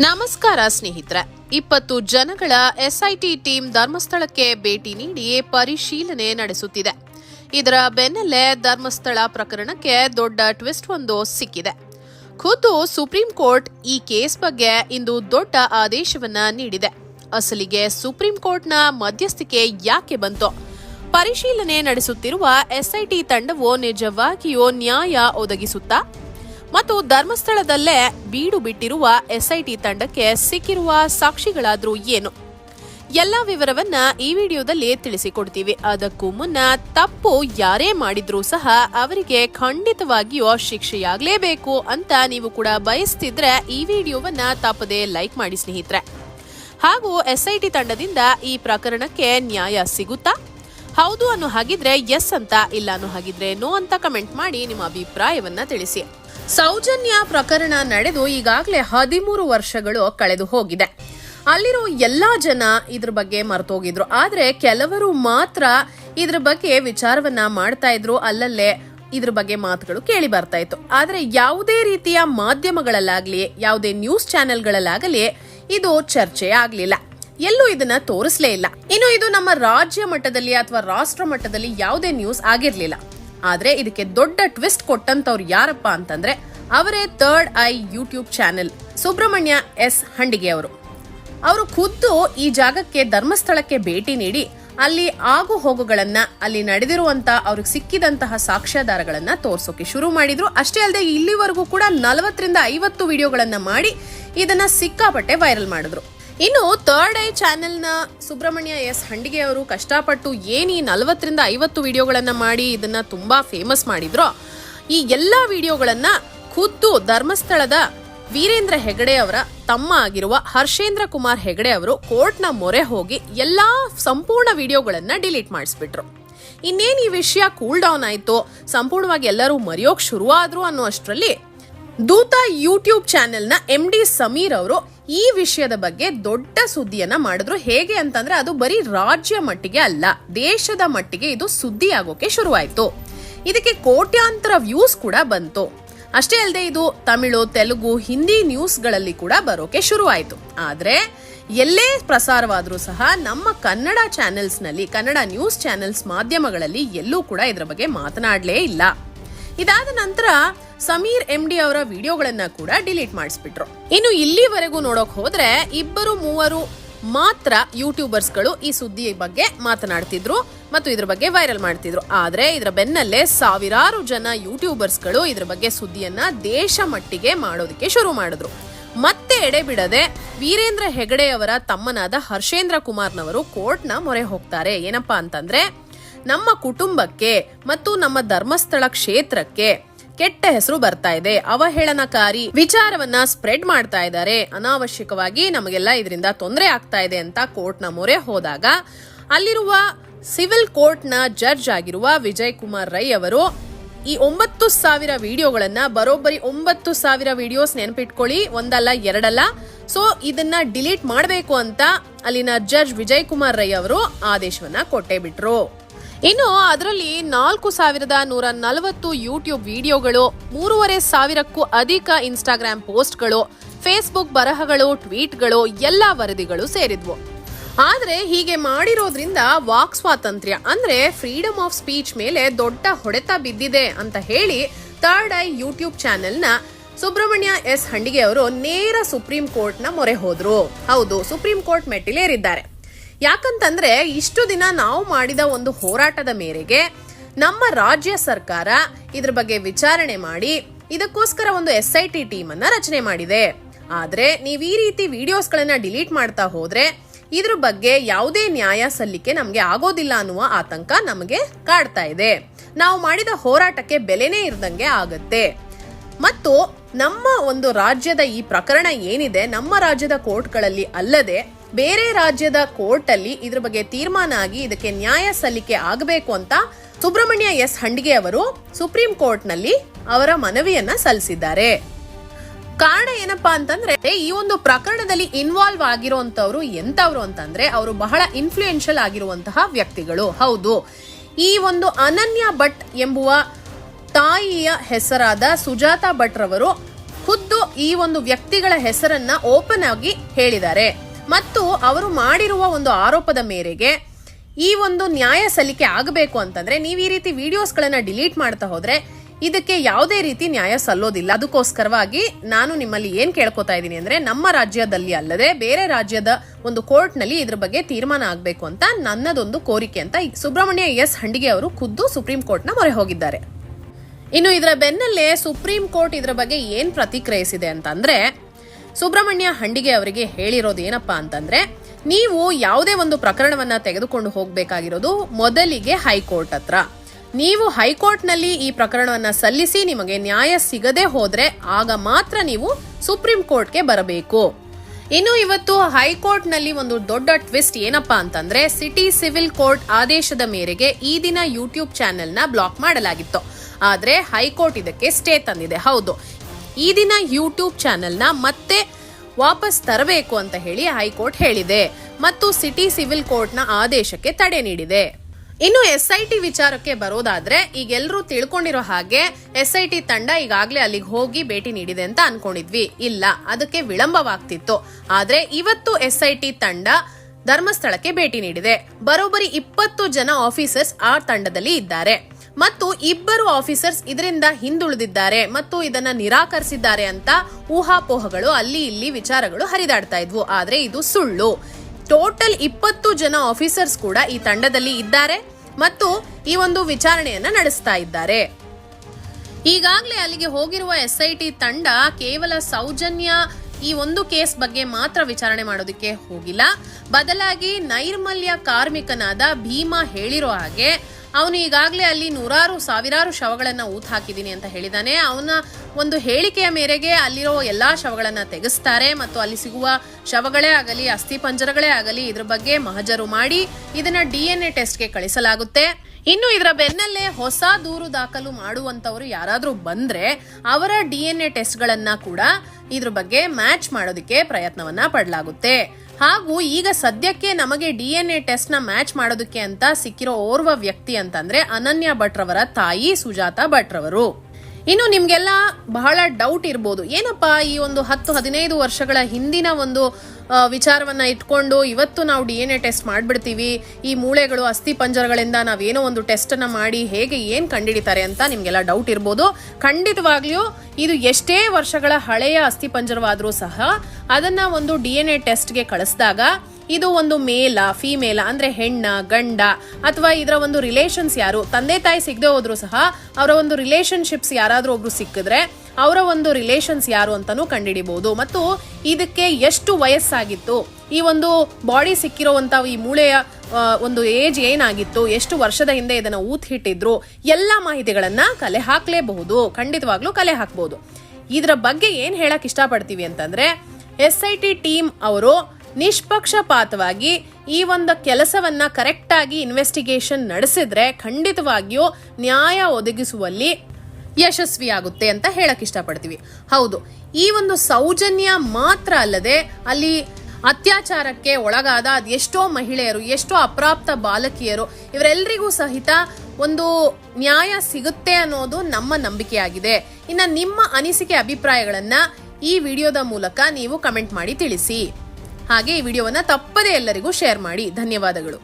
ನಮಸ್ಕಾರ ಸ್ನೇಹಿತರೆ. ಇಪ್ಪತ್ತು ಜನಗಳ ಎಸ್ಐಟಿ ಟೀಮ್ ಧರ್ಮಸ್ಥಳಕ್ಕೆ ಭೇಟಿ ನೀಡಿ ಪರಿಶೀಲನೆ ನಡೆಸುತ್ತಿದೆ. ಇದರ ಬೆನ್ನಲ್ಲೇ ಧರ್ಮಸ್ಥಳ ಪ್ರಕರಣಕ್ಕೆ ದೊಡ್ಡ ಟ್ವಿಸ್ಟ್ ಒಂದು ಸಿಕ್ಕಿದೆ. ಖುದ್ದು ಸುಪ್ರೀಂ ಕೋರ್ಟ್ ಈ ಕೇಸ್ ಬಗ್ಗೆ ಇಂದು ದೊಡ್ಡ ಆದೇಶವನ್ನ ನೀಡಿದೆ. ಅಸಲಿಗೆ ಸುಪ್ರೀಂ ಕೋರ್ಟ್ನ ಮಧ್ಯಸ್ಥಿಕೆ ಯಾಕೆ ಬಂತು? ಪರಿಶೀಲನೆ ನಡೆಸುತ್ತಿರುವ ಎಸ್ಐಟಿ ತಂಡವು ನಿಜವಾಗಿಯೂ ನ್ಯಾಯ ಒದಗಿಸುತ್ತಾ ಮತ್ತು ಧರ್ಮಸ್ಥಳದಲ್ಲೇ ಬೀಡು ಬಿಟ್ಟಿರುವ ಎಸ್ಐಟಿ ತಂಡಕ್ಕೆ ಸಿಕ್ಕಿರುವ ಸಾಕ್ಷಿಗಳಾದ್ರೂ ಏನು? ಎಲ್ಲ ವಿವರವನ್ನ ಈ ವಿಡಿಯೋದಲ್ಲಿ ತಿಳಿಸಿಕೊಡ್ತೀವಿ. ಅದಕ್ಕೂ ಮುನ್ನ ತಪ್ಪು ಯಾರೇ ಮಾಡಿದ್ರೂ ಸಹ ಅವರಿಗೆ ಖಂಡಿತವಾಗಿಯೂ ಶಿಕ್ಷೆಯಾಗಲೇಬೇಕು ಅಂತ ನೀವು ಕೂಡ ಬಯಸ್ತಿದ್ರೆ ಈ ವಿಡಿಯೋವನ್ನ ತಪ್ಪದೇ ಲೈಕ್ ಮಾಡಿ ಸ್ನೇಹಿತರೆ. ಹಾಗೂ ಎಸ್ಐಟಿ ತಂಡದಿಂದ ಈ ಪ್ರಕರಣಕ್ಕೆ ನ್ಯಾಯ ಸಿಗುತ್ತಾ? ಹೌದು ಅನ್ನೋ ಹಾಗಿದ್ರೆ ಎಸ್ ಅಂತ, ಇಲ್ಲ ಅನ್ನೋ ಹಾಗಿದ್ರೆ ನೋ ಅಂತ ಕಮೆಂಟ್ ಮಾಡಿ ನಿಮ್ಮ ಅಭಿಪ್ರಾಯವನ್ನ ತಿಳಿಸಿ. ಸೌಜನ್ಯ ಪ್ರಕರಣ ನಡೆದು ಈಗಾಗಲೇ ಹದಿಮೂರು ವರ್ಷಗಳು ಕಳೆದು ಹೋಗಿದೆ. ಅಲ್ಲಿರೋ ಎಲ್ಲಾ ಜನ ಇದ್ರ ಬಗ್ಗೆ ಮರ್ತೋಗಿದ್ರು. ಆದ್ರೆ ಕೆಲವರು ಮಾತ್ರ ಇದ್ರ ಬಗ್ಗೆ ವಿಚಾರವನ್ನ ಮಾಡ್ತಾ ಇದ್ರು. ಅಲ್ಲಲ್ಲೇ ಇದ್ರ ಬಗ್ಗೆ ಮಾತುಗಳು ಕೇಳಿ ಬರ್ತಾ ಇತ್ತು. ಆದ್ರೆ ಯಾವುದೇ ರೀತಿಯ ಮಾಧ್ಯಮಗಳಲ್ಲಾಗ್ಲಿ, ಯಾವುದೇ ನ್ಯೂಸ್ ಚಾನೆಲ್ಗಳಲ್ಲಾಗಲಿ ಇದು ಚರ್ಚೆ ಆಗ್ಲಿಲ್ಲ. ಎಲ್ಲೂ ಇದನ್ನ ತೋರಿಸಲೇ ಇಲ್ಲ. ಇನ್ನು ಇದು ನಮ್ಮ ರಾಜ್ಯ ಮಟ್ಟದಲ್ಲಿ ಅಥವಾ ರಾಷ್ಟ್ರ ಮಟ್ಟದಲ್ಲಿ ಯಾವುದೇ ನ್ಯೂಸ್ ಆಗಿರ್ಲಿಲ್ಲ. ಆದ್ರೆ ಇದಕ್ಕೆ ದೊಡ್ಡ ಟ್ವಿಸ್ಟ್ ಕೊಟ್ಟಂತವ್ರು ಯಾರಪ್ಪ ಅಂತಂದ್ರೆ ಅವರೇ third eye YouTube channel Subrahmanya S Handige ಅವರು. ಅವರು ಖುದ್ದು ಈ ಜಾಗಕ್ಕೆ ಧರ್ಮಸ್ಥಳಕ್ಕೆ ಭೇಟಿ ನೀಡಿ ಅಲ್ಲಿ ಆಗು ಹೋಗುಗಳನ್ನ, ಅಲ್ಲಿ ನಡೆದಿರುವಂತ ಅವ್ರಿಗೆ ಸಿಕ್ಕಿದಂತಹ ಸಾಕ್ಷ್ಯಾಧಾರಗಳನ್ನ ತೋರ್ಸೋಕೆ ಶುರು ಮಾಡಿದ್ರು. ಅಷ್ಟೇ ಅಲ್ಲದೆ ಇಲ್ಲಿವರೆಗೂ ಕೂಡ ನಲವತ್ತರಿಂದ ಐವತ್ತು ವಿಡಿಯೋಗಳನ್ನ ಮಾಡಿ ಇದನ್ನ ಸಿಕ್ಕಾಪಟ್ಟೆ ವೈರಲ್ ಮಾಡಿದ್ರು. ಇನ್ನು ಥರ್ಡ್ ಐ ಚಾನೆಲ್ನ ಸುಬ್ರಹ್ಮಣ್ಯ ಎಸ್ ಹಂಡಿಗೆ ಅವರು ಕಷ್ಟಪಟ್ಟು ಏನು ಈ ನಲವತ್ತರಿಂದ ಐವತ್ತು ವಿಡಿಯೋಗಳನ್ನು ಮಾಡಿ ಇದನ್ನ ತುಂಬಾ ಫೇಮಸ್ ಮಾಡಿದ್ರು. ಈ ಎಲ್ಲಾ ವಿಡಿಯೋಗಳನ್ನ ಖುದ್ದು ಧರ್ಮಸ್ಥಳದ ವೀರೇಂದ್ರ ಹೆಗಡೆ ಅವರ ತಮ್ಮ ಆಗಿರುವ ಹರ್ಷೇಂದ್ರ ಕುಮಾರ್ ಹೆಗಡೆ ಅವರು ಕೋರ್ಟ್ನ ಮೊರೆ ಹೋಗಿ ಎಲ್ಲಾ ಸಂಪೂರ್ಣ ವಿಡಿಯೋಗಳನ್ನ ಡಿಲೀಟ್ ಮಾಡಿಸ್ಬಿಟ್ರು. ಇನ್ನೇನು ಈ ವಿಷಯ ಕೂಲ್ ಡೌನ್ ಆಯಿತು, ಸಂಪೂರ್ಣವಾಗಿ ಎಲ್ಲರೂ ಮರೆಯೋಕೆ ಶುರುವಾದ್ರು ಅನ್ನೋ ಅಷ್ಟರಲ್ಲಿ ದೂತ ಯೂಟ್ಯೂಬ್ ಚಾನೆಲ್ನ ಎಂ ಡಿ ಸಮೀರ್ ಅವರು ಈ ವಿಷಯದ ಬಗ್ಗೆ ದೊಡ್ಡ ಸುದ್ದಿಯನ್ನ ಮಾಡಿದ್ರು. ಹೇಗೆ ಅಂತಂದ್ರೆ ಅದು ಬರೀ ರಾಜ್ಯ ಮಟ್ಟಿಗೆ ಅಲ್ಲ, ದೇಶದ ಮಟ್ಟಿಗೆ ಇದು ಸುದ್ದಿ ಆಗೋಕೆ ಶುರುವಾಯ್ತು. ಇದಕ್ಕೆ ಕೋಟ್ಯಾಂತರ ವ್ಯೂಸ್ ಕೂಡ ಬಂತು. ಅಷ್ಟೇ ಅಲ್ಲದೆ ಇದು ತಮಿಳು, ತೆಲುಗು, ಹಿಂದಿ ನ್ಯೂಸ್ಗಳಲ್ಲಿ ಕೂಡ ಬರೋಕೆ ಶುರುವಾಯಿತು. ಆದ್ರೆ ಎಲ್ಲೇ ಪ್ರಸಾರವಾದರೂ ಸಹ ನಮ್ಮ ಕನ್ನಡ ಚಾನೆಲ್ಸ್ನಲ್ಲಿ ಕನ್ನಡ ನ್ಯೂಸ್ ಚಾನೆಲ್ಸ್ ಮಾಧ್ಯಮಗಳಲ್ಲಿ ಎಲ್ಲೂ ಕೂಡ ಇದರ ಬಗ್ಗೆ ಮಾತನಾಡಲೇ ಇಲ್ಲ. ಇದಾದ ನಂತರ ಸಮೀರ್ ಎಂ ಡಿ ಅವರ ವಿಡಿಯೋಗಳನ್ನ ಕೂಡ ಡಿಲೀಟ್ ಮಾಡಿಸ್ಬಿಟ್ರು. ಇನ್ನು ಇಲ್ಲಿವರೆಗೂ ನೋಡೋಕ್ ಹೋದ್ರೆ ಇಬ್ಬರು ಮೂವರು ಮಾತ್ರ ಯೂಟ್ಯೂಬರ್ಸ್ಗಳು ಈ ಸುದ್ದಿ ಬಗ್ಗೆ ಮಾತನಾಡ್ತಿದ್ರು ಮತ್ತು ಇದ್ರ ಬಗ್ಗೆ ವೈರಲ್ ಮಾಡ್ತಿದ್ರು. ಆದ್ರೆ ಇದರ ಬೆನ್ನಲ್ಲೇ ಸಾವಿರಾರು ಜನ ಯೂಟ್ಯೂಬರ್ಸ್ಗಳು ಇದ್ರ ಬಗ್ಗೆ ಸುದ್ದಿಯನ್ನ ದೇಶ ಮಟ್ಟಿಗೆ ಮಾಡೋದಕ್ಕೆ ಶುರು ಮಾಡಿದ್ರು. ಮತ್ತೆ ಎಡೆ ಬಿಡದೆ ವೀರೇಂದ್ರ ಹೆಗಡೆ ಅವರ ತಮ್ಮನಾದ ಹರ್ಷೇಂದ್ರ ಕುಮಾರ್ನವರು ಕೋರ್ಟ್ನ ಮೊರೆ ಹೋಗ್ತಾರೆ. ಏನಪ್ಪಾ ಅಂತಂದ್ರೆ ನಮ್ಮ ಕುಟುಂಬಕ್ಕೆ ಮತ್ತು ನಮ್ಮ ಧರ್ಮಸ್ಥಳ ಕ್ಷೇತ್ರಕ್ಕೆ ಕೆಟ್ಟ ಹೆಸರು ಬರ್ತಾ ಇದೆ. ಅವಹೇಳನಕಾರಿ ವಿಚಾರವನ್ನ ಸ್ಪ್ರೆಡ್ ಮಾಡ್ತಾ ಇದ್ದಾರೆ. ಅನಾವಶ್ಯಕವಾಗಿ ನಮಗೆಲ್ಲ ಇದರಿಂದ ತೊಂದರೆ ಆಗ್ತಾ ಇದೆ ಅಂತ ಕೋರ್ಟ್ನ ಮೊರೆ ಹೋದಾಗ ಅಲ್ಲಿರುವ ಸಿವಿಲ್ ಕೋರ್ಟ್ನ ಜಡ್ಜ್ ಆಗಿರುವ ವಿಜಯ್ ಕುಮಾರ್ ರೈ ಅವರು ಈ ಒಂಬತ್ತು ಸಾವಿರ ವಿಡಿಯೋಗಳನ್ನ ಬರೋಬ್ಬರಿ ಒಂಬತ್ತು ಸಾವಿರ ವಿಡಿಯೋಸ್ ನೆನಪಿಟ್ಕೊಳ್ಳಿ. ಒಂದಲ್ಲ, ಎರಡಲ್ಲ. ಸೊ ಇದನ್ನ ಡಿಲೀಟ್ ಮಾಡಬೇಕು ಅಂತ ಅಲ್ಲಿನ ಜಡ್ಜ್ ವಿಜಯ್ ಕುಮಾರ್ ರೈ ಅವರು ಆದೇಶವನ್ನ ಕೊಟ್ಟೇ ಬಿಟ್ರು. ಇನ್ನು ಅದರಲ್ಲಿ ನಾಲ್ಕು ಸಾವಿರದ ನೂರ ನಲವತ್ತು ಯೂಟ್ಯೂಬ್ ವಿಡಿಯೋಗಳು, ಮೂರುವರೆ ಸಾವಿರಕ್ಕೂ ಅಧಿಕ ಇನ್ಸ್ಟಾಗ್ರಾಮ್ ಪೋಸ್ಟ್ಗಳು ಫೇಸ್ಬುಕ್ ಬರಹಗಳು, ಟ್ವೀಟ್ಗಳು, ಎಲ್ಲ ವರದಿಗಳು ಸೇರಿದ್ವು. ಆದರೆ ಹೀಗೆ ಮಾಡಿರೋದ್ರಿಂದ ವಾಕ್ ಸ್ವಾತಂತ್ರ್ಯ ಅಂದ್ರೆ ಫ್ರೀಡಮ್ ಆಫ್ ಸ್ಪೀಚ್ ಮೇಲೆ ದೊಡ್ಡ ಹೊಡೆತ ಬಿದ್ದಿದೆ ಅಂತ ಹೇಳಿ ಥರ್ಡ್ ಐ ಯೂಟ್ಯೂಬ್ ಚಾನೆಲ್ನ ಸುಬ್ರಹ್ಮಣ್ಯ ಎಸ್ ಹಂಡಿಗೆ ಅವರು ನೇರ ಸುಪ್ರೀಂ ಕೋರ್ಟ್ನ ಮೊರೆ ಹೋದ್ರು. ಹೌದು, ಸುಪ್ರೀಂ ಕೋರ್ಟ್ ಮೆಟ್ಟಿಲೇರಿದ್ದಾರೆ. ಯಾಕಂತಂದ್ರೆ ಇಷ್ಟು ದಿನ ನಾವು ಮಾಡಿದ ಒಂದು ಹೋರಾಟದ ಮೇರೆಗೆ ನಮ್ಮ ರಾಜ್ಯ ಸರ್ಕಾರ ಇದ್ರ ಬಗ್ಗೆ ವಿಚಾರಣೆ ಮಾಡಿ ಇದಕ್ಕೋಸ್ಕರ ಒಂದು ಎಸ್ ಐ ಟಿ ಟೀಮ್ ಅನ್ನ ರಚನೆ ಮಾಡಿದೆ. ಆದ್ರೆ ನೀವು ಈ ರೀತಿ ವಿಡಿಯೋಸ್ಗಳನ್ನ ಡಿಲೀಟ್ ಮಾಡ್ತಾ ಹೋದ್ರೆ ಇದ್ರ ಬಗ್ಗೆ ಯಾವುದೇ ನ್ಯಾಯ ಸಲ್ಲಿಕೆ ನಮ್ಗೆ ಆಗೋದಿಲ್ಲ ಅನ್ನುವ ಆತಂಕ ನಮಗೆ ಕಾಡ್ತಾ ಇದೆ. ನಾವು ಮಾಡಿದ ಹೋರಾಟಕ್ಕೆ ಬೆಲೆನೇ ಇರದಂಗೆ ಆಗತ್ತೆ. ಮತ್ತು ನಮ್ಮ ಒಂದು ರಾಜ್ಯದ ಈ ಪ್ರಕರಣ ಏನಿದೆ, ನಮ್ಮ ರಾಜ್ಯದ ಕೋರ್ಟ್ಗಳಲ್ಲಿ ಅಲ್ಲದೆ ಬೇರೆ ರಾಜ್ಯದ ಕೋರ್ಟ್ ಅಲ್ಲಿ ಇದ್ರ ಬಗ್ಗೆ ತೀರ್ಮಾನ ಆಗಿ ಇದಕ್ಕೆ ನ್ಯಾಯ ಸಲ್ಲಿಕೆ ಆಗಬೇಕು ಅಂತ ಸುಬ್ರಹ್ಮಣ್ಯ ಎಸ್. ಹಂಡಿಗೆ ಅವರು ಸುಪ್ರೀಂ ಕೋರ್ಟ್ನಲ್ಲಿ ಅವರ ಮನವಿಯನ್ನ ಸಲ್ಲಿಸಿದ್ದಾರೆ. ಕಾರಣ ಏನಪ್ಪಾ ಅಂತಂದ್ರೆ ಈ ಒಂದು ಪ್ರಕರಣದಲ್ಲಿ ಇನ್ವಾಲ್ವ್ ಆಗಿರುವಂತವ್ರು ಎಂತವ್ರು ಅಂತಂದ್ರೆ, ಅವರು ಬಹಳ ಇನ್ಫ್ಲೂಯೆನ್ಷಿಯಲ್ ಆಗಿರುವಂತಹ ವ್ಯಕ್ತಿಗಳು. ಹೌದು. ಈ ಒಂದು ಅನನ್ಯ ಭಟ್ ಎಂಬುವ ತಾಯಿಯ ಹೆಸರಾದ ಸುಜಾತಾ ಭಟ್ ರವರು ಖುದ್ದು ಈ ಒಂದು ವ್ಯಕ್ತಿಗಳ ಹೆಸರನ್ನ ಓಪನ್ ಆಗಿ ಹೇಳಿದ್ದಾರೆ. ಮತ್ತು ಅವರು ಮಾಡಿರುವ ಒಂದು ಆರೋಪದ ಮೇರೆಗೆ ಈ ಒಂದು ನ್ಯಾಯ ಸಲ್ಲಿಕೆ ಆಗಬೇಕು ಅಂತಂದ್ರೆ ನೀವು ಈ ರೀತಿ ವಿಡಿಯೋಸ್ಗಳನ್ನು ಡಿಲೀಟ್ ಮಾಡ್ತಾ ಹೋದ್ರೆ ಇದಕ್ಕೆ ಯಾವುದೇ ರೀತಿ ನ್ಯಾಯ ಸಲ್ಲೋದಿಲ್ಲ. ಅದಕ್ಕೋಸ್ಕರವಾಗಿ ನಾನು ನಿಮ್ಮಲ್ಲಿ ಏನ್ ಕೇಳ್ಕೊತಾ ಇದ್ದೀನಿ ಅಂದ್ರೆ ನಮ್ಮ ರಾಜ್ಯದಲ್ಲಿ ಅಲ್ಲದೆ ಬೇರೆ ರಾಜ್ಯದ ಒಂದು ಕೋರ್ಟ್ನಲ್ಲಿ ಇದ್ರ ಬಗ್ಗೆ ತೀರ್ಮಾನ ಆಗಬೇಕು ಅಂತ ನನ್ನದೊಂದು ಕೋರಿಕೆ ಅಂತ ಸುಬ್ರಹ್ಮಣ್ಯ ಎಸ್. ಹಂಡಿಗೆ ಅವರು ಖುದ್ದು ಸುಪ್ರೀಂ ಕೋರ್ಟ್ನ ಮೊರೆ ಹೋಗಿದ್ದಾರೆ. ಇನ್ನು ಇದರ ಬೆನ್ನಲ್ಲೇ ಸುಪ್ರೀಂ ಕೋರ್ಟ್ ಇದರ ಬಗ್ಗೆ ಏನ್ ಪ್ರತಿಕ್ರಿಯಿಸಿದೆ ಅಂತಂದ್ರೆ ಸುಬ್ರಹ್ಮಣ್ಯ ಹಂಡಿಗೆ ಅವರಿಗೆ ಹೇಳಿರೋದು ಏನಪ್ಪಾ ಅಂತಂದ್ರೆ, ನೀವು ಯಾವುದೇ ಒಂದು ಪ್ರಕರಣವನ್ನ ತೆಗೆದುಕೊಂಡು ಹೋಗಬೇಕಾಗಿರೋದು ಮೊದಲಿಗೆ ಹೈಕೋರ್ಟ್ ಹತ್ರ. ನೀವು ಹೈಕೋರ್ಟ್ನಲ್ಲಿ ಈ ಪ್ರಕರಣವನ್ನ ಸಲ್ಲಿಸಿ ನಿಮಗೆ ನ್ಯಾಯ ಸಿಗದೆ ಹೋದ್ರೆ ಆಗ ಮಾತ್ರ ನೀವು ಸುಪ್ರೀಂ ಕೋರ್ಟ್ಗೆ ಬರಬೇಕು. ಇನ್ನು ಇವತ್ತು ಹೈಕೋರ್ಟ್ನಲ್ಲಿ ಒಂದು ದೊಡ್ಡ ಟ್ವಿಸ್ಟ್ ಏನಪ್ಪಾ ಅಂತಂದ್ರೆ, ಸಿಟಿ ಸಿವಿಲ್ ಕೋರ್ಟ್ ಆದೇಶದ ಮೇರೆಗೆ ಈ ದಿನ ಯೂಟ್ಯೂಬ್ ಚಾನೆಲ್ನ ಬ್ಲಾಕ್ ಮಾಡಲಾಗಿತ್ತು. ಆದ್ರೆ ಹೈಕೋರ್ಟ್ ಇದಕ್ಕೆ ಸ್ಟೇ ತಂದಿದೆ. ಹೌದು. ಈ ದಿನ ಯೂಟ್ಯೂಬ್ ಚಾನೆಲ್ನ ಮತ್ತೆ ವಾಪಸ್ ತರಬೇಕು ಅಂತ ಹೇಳಿ ಹೈಕೋರ್ಟ್ ಹೇಳಿದೆ ಮತ್ತು ಸಿಟಿ ಸಿವಿಲ್ ಕೋರ್ಟ್ನ ಆದೇಶಕ್ಕೆ ತಡೆ ನೀಡಿದೆ. ಇನ್ನು ಎಸ್ ಐ ಟಿ ವಿಚಾರಕ್ಕೆ ಬರೋದಾದ್ರೆ ಈಗ ಎಲ್ಲರೂ ತಿಳ್ಕೊಂಡಿರೋ ಹಾಗೆ ಎಸ್ ಐ ಟಿ ತಂಡ ಈಗಾಗಲೇ ಅಲ್ಲಿಗೆ ಹೋಗಿ ಭೇಟಿ ನೀಡಿದೆ ಅಂತ ಅನ್ಕೊಂಡಿದ್ವಿ. ಇಲ್ಲ, ಅದಕ್ಕೆ ವಿಳಂಬವಾಗ್ತಿತ್ತು. ಆದ್ರೆ ಇವತ್ತು ಎಸ್ ಐ ಟಿ ತಂಡ ಧರ್ಮಸ್ಥಳಕ್ಕೆ ಭೇಟಿ ನೀಡಿದೆ. ಬರೋಬ್ಬರಿ ಇಪ್ಪತ್ತು ಜನ ಆಫೀಸರ್ಸ್ ಆ ತಂಡದಲ್ಲಿ ಇದ್ದಾರೆ. ಮತ್ತು ಇಬ್ಬರು ಆಫೀಸರ್ಸ್ ಇದರಿಂದ ಹಿಂದುಳಿದಿದ್ದಾರೆ ಮತ್ತು ಇದನ್ನ ನಿರಾಕರಿಸಿದ್ದಾರೆ ಅಂತ ಊಹಾಪೋಹಗಳು ಅಲ್ಲಿ ಇಲ್ಲಿ ವಿಚಾರಗಳು ಹರಿದಾಡ್ತಾ ಇದ್ವು. ಆದ್ರೆ ಇದು ಸುಳ್ಳು. ಟೋಟಲ್ ಇಪ್ಪತ್ತು ಜನ ಆಫೀಸರ್ಸ್ ಕೂಡ ಈ ತಂಡದಲ್ಲಿ ಇದ್ದಾರೆ ಮತ್ತು ಈ ಒಂದು ವಿಚಾರಣೆಯನ್ನ ನಡೆಸ್ತಾ ಇದ್ದಾರೆ. ಈಗಾಗಲೇ ಅಲ್ಲಿಗೆ ಹೋಗಿರುವ ಎಸ್ ಐ ಟಿ ತಂಡ ಕೇವಲ ಸೌಜನ್ಯ ಈ ಒಂದು ಕೇಸ್ ಬಗ್ಗೆ ಮಾತ್ರ ವಿಚಾರಣೆ ಮಾಡೋದಕ್ಕೆ ಹೋಗಿಲ್ಲ. ಬದಲಾಗಿ ನೈರ್ಮಲ್ಯ ಕಾರ್ಮಿಕನಾದ ಭೀಮಾ ಹೇಳಿರೋ ಹಾಗೆ ಅವನು ಈಗಾಗಲೇ ಅಲ್ಲಿ ನೂರಾರು, ಸಾವಿರಾರು ಶವಗಳನ್ನು ಊತ್ ಹಾಕಿದ್ದೀನಿ ಅಂತ ಹೇಳಿದಾನೆ. ಅವನ ಒಂದು ಹೇಳಿಕೆಯ ಮೇರೆಗೆ ಅಲ್ಲಿರೋ ಎಲ್ಲ ಶವಗಳನ್ನು ತೆಗೆಸ್ತಾರೆ ಮತ್ತು ಅಲ್ಲಿ ಸಿಗುವ ಶವಗಳೇ ಆಗಲಿ, ಅಸ್ಥಿ ಪಂಜರಗಳೇ ಆಗಲಿ ಇದ್ರ ಬಗ್ಗೆ ಮಹಜರು ಮಾಡಿ ಇದನ್ನು ಡಿ ಎನ್ ಎ ಟೆಸ್ಟ್ಗೆ ಕಳಿಸಲಾಗುತ್ತೆ. ಇನ್ನು ಇದರ ಬೆನ್ನಲ್ಲೇ ಹೊಸ ದೂರು ದಾಖಲು ಮಾಡುವಂತವರು ಯಾರಾದರೂ ಬಂದ್ರೆ ಅವರ ಡಿ ಎನ್ ಎ ಕೂಡ ಇದ್ರ ಬಗ್ಗೆ ಮ್ಯಾಚ್ ಮಾಡೋದಕ್ಕೆ ಪ್ರಯತ್ನವನ್ನ ಪಡಲಾಗುತ್ತೆ. ಹಾಗೂ ಈಗ ಸದ್ಯಕ್ಕೆ ನಮಗೆ ಡಿ ಎನ್ ಎ ಟೆಸ್ಟ್ನ ಮ್ಯಾಚ್ ಮಾಡೋದಕ್ಕೆ ಅಂತ ಸಿಕ್ಕಿರೋ ಓರ್ವ ವ್ಯಕ್ತಿ ಅಂತಂದ್ರೆ ಅನನ್ಯ ಭಟ್ರವರ ತಾಯಿ ಸುಜಾತ ಭಟ್ರವರು ಇನ್ನು ನಿಮ್ಗೆಲ್ಲ ಬಹಳ ಡೌಟ್ ಇರ್ಬೋದು. ಏನಪ್ಪಾ ಈ ಒಂದು ಹತ್ತು ಹದಿನೈದು ವರ್ಷಗಳ ಹಿಂದಿನ ಒಂದು ವಿಚಾರವನ್ನ ಇಟ್ಕೊಂಡು ಇವತ್ತು ನಾವು ಡಿ ಎನ್ ಎ ಟೆಸ್ಟ್ ಮಾಡ್ಬಿಡ್ತೀವಿ. ಈ ಮೂಳೆಗಳು, ಅಸ್ಥಿ ಪಂಜರಗಳಿಂದ ನಾವೇನೋ ಒಂದು ಟೆಸ್ಟ್ ಅನ್ನ ಮಾಡಿ ಹೇಗೆ ಏನ್ ಕಂಡಿಡಿತಾರೆ ಅಂತ ನಿಮ್ಗೆಲ್ಲ ಡೌಟ್ ಇರ್ಬೋದು. ಖಂಡಿತವಾಗ್ಲೂ ಇದು ಎಷ್ಟೇ ವರ್ಷಗಳ ಹಳೆಯ ಅಸ್ಥಿ ಪಂಜರವಾದ್ರೂ ಸಹ ಅದನ್ನ ಒಂದು ಡಿ ಎನ್ ಎ ಟೆಸ್ಟ್ಗೆ ಕಳಿಸಿದಾಗ ಇದು ಒಂದು ಮೇಲ, ಫೀಮೇಲ, ಅಂದ್ರೆ ಹೆಣ್ಣ, ಗಂಡ ಅಥವಾ ಇದರ ಒಂದು ರಿಲೇಷನ್ಸ್ ಯಾರು, ತಂದೆ ತಾಯಿ ಸಿಗದೆ ಹೋದ್ರು ಸಹ ಅವರ ಒಂದು ರಿಲೇಶನ್ಶಿಪ್ಸ್ ಯಾರಾದ್ರೂ ಒಬ್ರು ಸಿಕ್ಕಿದ್ರೆ ಅವರ ಒಂದು ರಿಲೇಷನ್ಸ್ ಯಾರು ಅಂತಾನೂ ಕಂಡುಹಿಡಿಬಹುದು ಮತ್ತು ಇದಕ್ಕೆ ಎಷ್ಟು ವಯಸ್ಸಾಗಿತ್ತು? ಈ ಒಂದು ಬಾಡಿ ಸಿಕ್ಕಿರುವಂತ ಈ ಮೂಳೆಯ ಒಂದು ಏಜ್ ಏನಾಗಿತ್ತು? ಎಷ್ಟು ವರ್ಷದ ಹಿಂದೆ ಇದನ್ನ ಊತ್ ಹಿಟ್ಟಿದ್ರು ಎಲ್ಲ ಮಾಹಿತಿಗಳನ್ನ ಕಲೆ ಹಾಕ್ಲೇಬಹುದು. ಖಂಡಿತವಾಗ್ಲೂ ಕಲೆ ಹಾಕ್ಬಹುದು ಇದರ ಬಗ್ಗೆ ಏನ್ ಹೇಳಕ್ ಇಷ್ಟಪಡ್ತೀವಿ ಅಂತಂದ್ರೆ ಎಸ್ ಐ ಟಿ ಟೀಮ್ ಅವರು ನಿಷ್ಪಕ್ಷಪಾತವಾಗಿ ಈ ಒಂದು ಕೆಲಸವನ್ನ ಕರೆಕ್ಟ್ ಆಗಿ ಇನ್ವೆಸ್ಟಿಗೇಷನ್ ನಡೆಸಿದ್ರೆ ಖಂಡಿತವಾಗಿಯೂ ನ್ಯಾಯ ಒದಗಿಸುವಲ್ಲಿ ಯಶಸ್ವಿಯಾಗುತ್ತೆ ಅಂತ ಹೇಳಕ್ ಇಷ್ಟಪಡ್ತೀವಿ. ಹೌದು, ಈ ಒಂದು ಸೌಜನ್ಯ ಮಾತ್ರ ಅಲ್ಲದೆ ಅಲ್ಲಿ ಅತ್ಯಾಚಾರಕ್ಕೆ ಒಳಗಾದ ಅದೆಷ್ಟೋ ಮಹಿಳೆಯರು, ಎಷ್ಟೋ ಅಪ್ರಾಪ್ತ ಬಾಲಕಿಯರು ಇವರೆಲ್ಲರಿಗೂ ಸಹಿತ ಒಂದು ನ್ಯಾಯ ಸಿಗುತ್ತೆ ಅನ್ನೋದು ನಮ್ಮ ನಂಬಿಕೆಯಾಗಿದೆ. ಇನ್ನ ನಿಮ್ಮ ಅನಿಸಿಕೆ ಅಭಿಪ್ರಾಯಗಳನ್ನ ಈ ವಿಡಿಯೋದ ಮೂಲಕ ನೀವು ಕಮೆಂಟ್ ಮಾಡಿ ತಿಳಿಸಿ. ಹಾಗೆ ಈ ವಿಡಿಯೋವನ್ನ ತಪ್ಪದೇ ಎಲ್ಲರಿಗೂ ಶೇರ್ ಮಾಡಿ. ಧನ್ಯವಾದಗಳು.